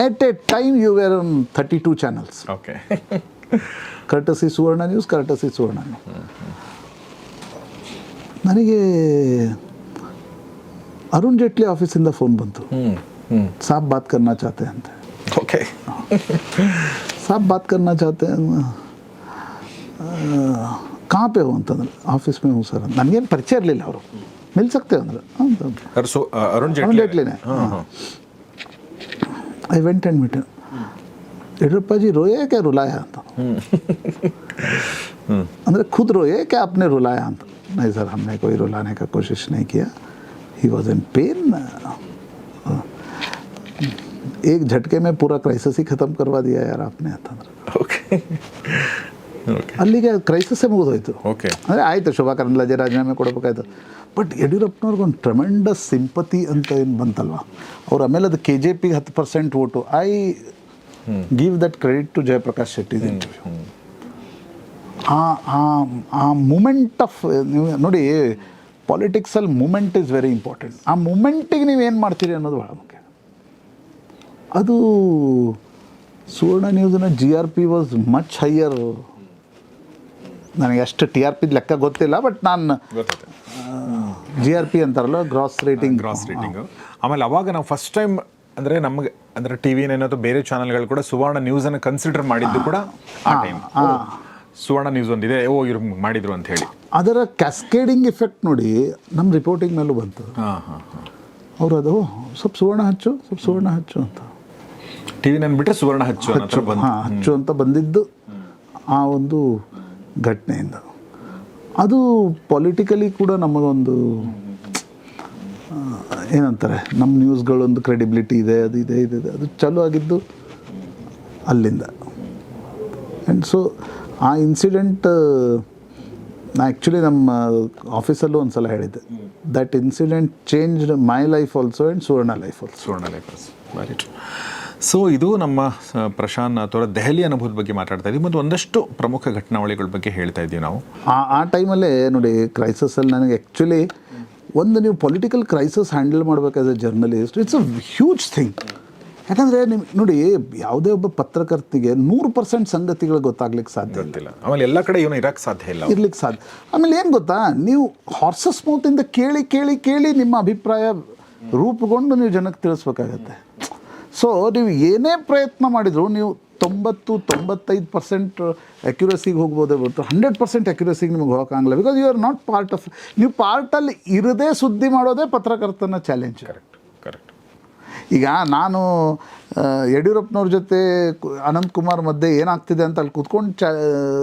at a time you were on thirty two channels okay courtesy Suvarna news courtesy Suvarna ನನಗೆ ಅರುಣ್ ಜೇಟ್ಲಿ ಆಫೀಸಿಂದ ಫೋನ್ ಬಂತು. ಸಾಬ್ ಬಾತ್ ಕರ್ನಾ ಚಾತೆ ಅಂತ. ಓಕೆ ಸಾಬ್ ಬಾತ್ ಕರ್ನಾ ಚಾತೆ ಕಾಪೆ ಹೋ ಅಂತಂದ್ರೆ. ಆಫೀಸ್ ಮೇ ಹ್ಞೂ ಸರ್ ನನಗೇನು ಪರಿಚಯ ಇರಲಿಲ್ಲ ಅವರು. मिल सकते हैं अंदर। हाँ, तो सो अरुण जेटली ने। I went and meter Yediyurappa ji रोए क्या? रुलाया तो। हम्म। हम्म। अंदर खुद रोए क्या आपने रुलाया तो? नहीं सर हमने कोई रुलाने का कोशिश नहीं किया। ही वॉज़ इन पेन एक झटके में पूरा क्राइसिस ही खत्म करवा दिया यार आपने। ओके. ಅಲ್ಲಿಗೆ ಕ್ರೈಸಿಸ್ಸೇ ಮುಗಿದೋಯ್ತು. ಓಕೆ ಅಂದರೆ ಆಯಿತು ಶೋಭಾ ಕರಂದ್ಲಾಜೆ ರಾಜೀನಾಮೆ ಕೊಡಬೇಕಾಯ್ತು. ಬಟ್ ಯಡಿಯೂರಪ್ಪನವ್ರಿಗೊಂದು ಟ್ರಮೆಂಡಸ್ ಸಿಂಪತಿ ಅಂತ ಏನು ಬಂತಲ್ವ? ಅವ್ರು ಆಮೇಲೆ ಅದು ಕೆ ಜೆ ಪಿಗೆ ಹತ್ತು percent vote I give that credit to Jayaprakash Shetty interview ಆ ಆ ಮೂಮೆಂಟ್ ಆಫ್ ನೀವು ನೋಡಿ ಪಾಲಿಟಿಕ್ಸಲ್ಲಿ ಮೂಮೆಂಟ್ ಇಸ್ ವೆರಿ ಇಂಪಾರ್ಟೆಂಟ್ ಆ ಮೂಮೆಂಟಿಗೆ ನೀವು ಏನು ಮಾಡ್ತೀರಿ ಅನ್ನೋದು ಭಾಳ ಮುಖ್ಯ. ಅದು Suvarna ನ್ಯೂಸ್ನ G R P was much higher ನನಗೆ ಅಷ್ಟು ಟಿ ಆರ್ ಪಿ ಲೆಕ್ಕ ಗೊತ್ತಿಲ್ಲ ಬಟ್ ನಾನು ಜಿ ಆರ್ ಪಿ ಅಂತಾರಲ್ಲ ಗ್ರಾಸ್ ರೇಟಿಂಗ್ ಗ್ರಾಸ್ ರೇಟಿಂಗ್ ಆಮೇಲೆ ಅವಾಗ ನಾವು ಫಸ್ಟ್ ಟೈಮ್ ಅಂದರೆ ನಮಗೆ ಅಂದರೆ ಟಿ ಏನಾದ್ರು ಬೇರೆ ಚಾನಲ್ಗಳು ಕೂಡ ಸುವರ್ಣ ನ್ಯೂಸನ್ನು ಕನ್ಸಿಡರ್ ಮಾಡಿದ್ದು ಕೂಡ ಆ ಟೈಮ್ ಸುವರ್ಣ ನ್ಯೂಸ್ ಒಂದಿದೆ ಓ ಇವ್ರು ಮಾಡಿದ್ರು ಅಂತ ಹೇಳಿ. ಅದರ ಕ್ಯಾಸ್ಕೇಡಿಂಗ್ ಎಫೆಕ್ಟ್ ನೋಡಿ ನಮ್ಮ ರಿಪೋರ್ಟಿಂಗ್ ಮೇಲೂ ಬಂತು. ಹಾಂ ಹಾಂ ಅವರು ಅದು ಸ್ವಲ್ಪ ಸುವರ್ಣ ಹಚ್ಚು ಸ್ವಲ್ಪ ಸುವರ್ಣ ಹಚ್ಚು ಅಂತ. ಟಿ ವಿನ ಬಿಟ್ಟರೆ ಸುವರ್ಣ ಹಚ್ಚು ಹಚ್ಚು ಹಾಂ ಹಚ್ಚು ಅಂತ ಬಂದಿದ್ದು. ಆ ಒಂದು ಘಟನೆಯಿಂದ. ಅದು ಪೊಲಿಟಿಕಲಿ ಕೂಡ ನಮಗೊಂದು ಏನಂತಾರೆ ನಮ್ಮ ನ್ಯೂಸ್ಗಳೊಂದು ಕ್ರೆಡಿಬಿಲಿಟಿ ಇದೆ, ಅದು ಇದೆ ಇದೆ. ಅದು ಚಾಲೂ ಆಗಿದ್ದು ಅಲ್ಲಿಂದ. ಆ್ಯಂಡ್ ಸೊ ಆ ಇನ್ಸಿಡೆಂಟ್ ಆ್ಯಕ್ಚುಲಿ ನಮ್ಮ ಆಫೀಸಲ್ಲೂ ಒಂದು ಸಲ ಹೇಳಿದ್ದೆ. That incident changed my life also and Suvarna life also Suvarna life very true so ಇದು ನಮ್ಮ ಪ್ರಶಾಂತ್ ಅಥವಾ ದೆಹಲಿ ಅನುಭವದ ಬಗ್ಗೆ ಮಾತಾಡ್ತಾ ಇದ್ದೀವಿ ಮತ್ತು ಒಂದಷ್ಟು ಪ್ರಮುಖ ಘಟನಾವಳಿಗಳ ಬಗ್ಗೆ ಹೇಳ್ತಾ ಇದ್ದೀವಿ ನಾವು. ಆ ಆ ಟೈಮಲ್ಲೇ ನೋಡಿ ಕ್ರೈಸಸಲ್ಲಿ ನನಗೆ ಆ್ಯಕ್ಚುಲಿ ಒಂದು ನೀವು ಪೊಲಿಟಿಕಲ್ ಕ್ರೈಸಸ್ ಹ್ಯಾಂಡಲ್ ಮಾಡಬೇಕಾದ್ರೆ journalist it's a huge thing ಯಾಕಂದರೆ ನಿಮ್ ನೋಡಿ ಯಾವುದೇ ಒಬ್ಬ ಪತ್ರಕರ್ತಿಗೆ ನೂರು ಪರ್ಸೆಂಟ್ ಸಂಗತಿಗಳು ಗೊತ್ತಾಗ್ಲಿಕ್ಕೆ ಸಾಧ್ಯ ಇಲ್ಲ. ಆಮೇಲೆ ಎಲ್ಲ ಕಡೆ ಇವನು ಇರಕ್ಕೆ ಸಾಧ್ಯ ಇಲ್ಲ. ಇರ್ಲಿಕ್ಕೆ ಸಾಧ್ಯ. ಆಮೇಲೆ ಏನು ಗೊತ್ತಾ? ನೀವು ಹಾರ್ಸಸ್ ಮೌತಿಂದ ಕೇಳಿ ಕೇಳಿ ಕೇಳಿ ನಿಮ್ಮ ಅಭಿಪ್ರಾಯ ರೂಪುಗೊಂಡು ನೀವು ಜನಕ್ಕೆ ತಿಳಿಸ್ಬೇಕಾಗತ್ತೆ. ಸೊ ನೀವು ಏನೇ ಪ್ರಯತ್ನ ಮಾಡಿದ್ರು ನೀವು ತೊಂಬತ್ತು ತೊಂಬತ್ತೈದು ಪರ್ಸೆಂಟ್ ಅಕ್ಯುರಸಿಗೆ ಹೋಗ್ಬೋದೇ ಹೊರತು ಹಂಡ್ರೆಡ್ ಪರ್ಸೆಂಟ್ ಅಕ್ಯುರಸಿಗೆ ನಿಮಗೆ ಹೋಗೋಕ್ಕಾಗಲ್ಲ because you are not part of ನೀವು ಪಾರ್ಟಲ್ಲಿ ಇರದೇ ಸುದ್ದಿ ಮಾಡೋದೇ ಪತ್ರಕರ್ತನ ಚಾಲೆಂಜ್ ಕರೆಕ್ಟ್ ಕರೆಕ್ಟ್ ಈಗ ನಾನು ಯಡಿಯೂರಪ್ಪನವ್ರ ಜೊತೆ ಕು- ಅನಂತ್ ಕುಮಾರ್ ಮಧ್ಯೆ ಏನಾಗ್ತಿದೆ ಅಂತ ಅಲ್ಲಿ ಕೂತ್ಕೊಂಡು ಚ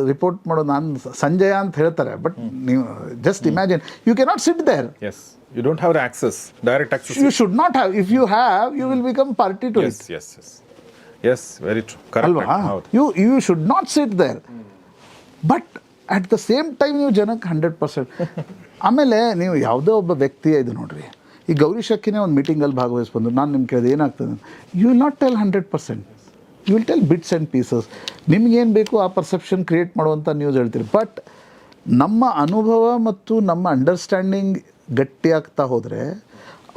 ರಿಪೋರ್ಟ್ ಮಾಡೋದು ನಾನು ಸಂಜಯ ಅಂತ ಹೇಳ್ತಾರೆ. ಬಟ್ ನೀವು just imagine you cannot sit there yes you don't have access direct access you should not have if you have you will become party to yes yes yes yes very true ಅಲ್ವಾ ಕರೆಕ್ಟ್ ಹೌದು you you should not sit there but at the same time ನೀವು ಜನಕ್ಕೆ ಹಂಡ್ರೆಡ್ ಪರ್ಸೆಂಟ್ ಆಮೇಲೆ ನೀವು ಯಾವುದೋ ಒಬ್ಬ ವ್ಯಕ್ತಿ ಇದು ನೋಡ್ರಿ. ಈ ಗೌರಿ ಶಕ್ಕಿನೇ ಒಂದು ಮೀಟಿಂಗಲ್ಲಿ ಭಾಗವಹಿಸಿ ನಾನು ನಿಮ್ಗೆ ಕೇಳಿದೆ ಏನಾಗ್ತದೆ you will not tell hundred percent you will tell bits and pieces ನಿಮ್ಗೇನು ಬೇಕು ಆ ಪರ್ಸೆಪ್ಷನ್ ಕ್ರಿಯೇಟ್ ಮಾಡುವಂಥ ನ್ಯೂಸ್ ಹೇಳ್ತೀರಿ. ಬಟ್ ನಮ್ಮ ಅನುಭವ ಮತ್ತು ನಮ್ಮ ಅಂಡರ್ಸ್ಟ್ಯಾಂಡಿಂಗ್ ಗಟ್ಟಿಯಾಗ್ತಾ ಹೋದರೆ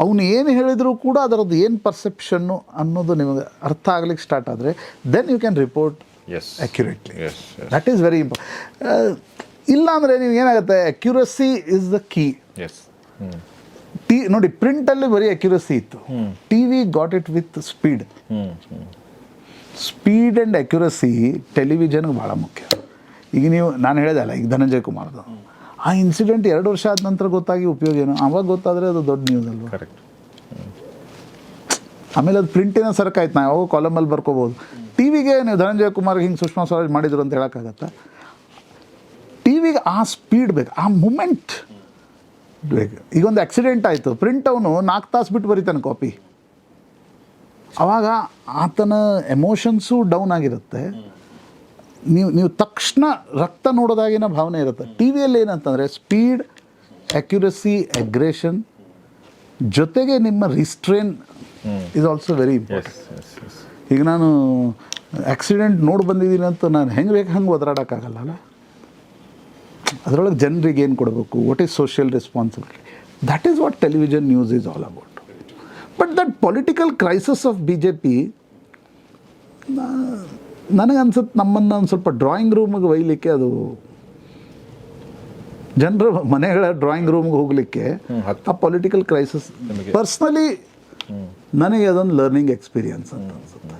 ಅವನು ಏನು ಹೇಳಿದರೂ ಕೂಡ ಅದರದ್ದು ಏನು ಪರ್ಸೆಪ್ಷನ್ನು ಅನ್ನೋದು ನಿಮಗೆ ಅರ್ಥ ಆಗ್ಲಿಕ್ಕೆ ಸ್ಟಾರ್ಟ್ ಆದರೆ then you can report as accurately that is very important ಇಲ್ಲ ಅಂದರೆ ನೀವು ಏನಾಗುತ್ತೆ? Accuracy is the key T ನೋಡಿ ಪ್ರಿಂಟಲ್ಲಿ ಬರೀ ಅಕ್ಯುರಸಿ ಇತ್ತು. T V got it with speed speed and accuracy ಟೆಲಿವಿಷನ್ಗೆ ಭಾಳ ಮುಖ್ಯ. ಈಗ ನೀವು ನಾನು ಹೇಳಿದಲ್ಲ ಈಗ ಧನಂಜಯ್ ಕುಮಾರ್ದು. ಆ ಇನ್ಸಿಡೆಂಟ್ ಎರಡು ವರ್ಷ ಆದ ನಂತರ ಗೊತ್ತಾಗಿ ಉಪಯೋಗ ಏನು? ಅವಾಗ ಗೊತ್ತಾದರೆ ಅದು ದೊಡ್ಡ ನ್ಯೂಸ್ ಅಲ್ವಾ? ಕರೆಕ್ಟ್ ಆಮೇಲೆ ಅದು ಪ್ರಿಂಟಿನ ಸರಕಾಯ್ತು ನಾವು ಯಾವಾಗ ಕಾಲಮಲ್ಲಿ ಬರ್ಕೋಬೋದು ಟಿ ವಿಗೆ ನೀವು ಧನಂಜಯ ಕುಮಾರ್ ಹಿಂಗೆ ಸುಷ್ಮಾ ಸ್ವರಾಜ್ ಮಾಡಿದ್ರು ಅಂತ ಹೇಳೋಕ್ಕಾಗತ್ತಾ? ಟಿ ವಿಗೆ ಆ ಸ್ಪೀಡ್ ಬೇಕು ಆ ಮೂಮೆಂಟ್ ಬೇಕು. ಈಗ ಒಂದು ಆಕ್ಸಿಡೆಂಟ್ ಆಯಿತು ಪ್ರಿಂಟ್ ಅವನು ನಾಲ್ಕು ತಾಸು ಬಿಟ್ಟು ಬರೀತಾನೆ ಕಾಪಿ ಆವಾಗ ಆತನ ಎಮೋಷನ್ಸು ಡೌನ್ ಆಗಿರುತ್ತೆ. ನೀವು ನೀವು ತಕ್ಷಣ ರಕ್ತ ನೋಡೋದಾಗಿನ ಭಾವನೆ ಇರುತ್ತೆ. ಟಿ ವಿಯಲ್ಲಿ ಏನಂತಂದರೆ ಸ್ಪೀಡ್ ಅಕ್ಯುರಸಿ ಅಗ್ರೆಷನ್ ಜೊತೆಗೆ ನಿಮ್ಮ restrain is also very important ಈಗ ನಾನು ಆಕ್ಸಿಡೆಂಟ್ ನೋಡಿ ಬಂದಿದ್ದೀನಿ ಅಂತ ನಾನು ಹೆಂಗೆ ಬೇಕು ಹಂಗೆ ಒದರಾಡೋಕ್ಕಾಗಲ್ಲ ಅಲ್ಲ? ಅದರೊಳಗೆ ಜನರಿಗೆ ಏನು ಕೊಡಬೇಕು? What is social responsibility that is what television news is all about but that political crisis of B J P ನನಗೆ ಅನ್ಸುತ್ತೆ ನಮ್ಮನ್ನು ಒಂದು ಸ್ವಲ್ಪ ಡ್ರಾಯಿಂಗ್ ರೂಮಿಗೆ ಒಯ್ಯಲಿಕ್ಕೆ ಅದು ಜನರ ಮನೆಗಳ ಡ್ರಾಯಿಂಗ್ ರೂಮ್ಗೆ ಹೋಗಲಿಕ್ಕೆ ಆ ಪೊಲಿಟಿಕಲ್ ಕ್ರೈಸಿಸ್ ಪರ್ಸ್ನಲಿ ನನಗೆ ಅದೊಂದು ಲರ್ನಿಂಗ್ ಎಕ್ಸ್ಪೀರಿಯನ್ಸ್ ಅಂತ ಅನ್ಸುತ್ತೆ.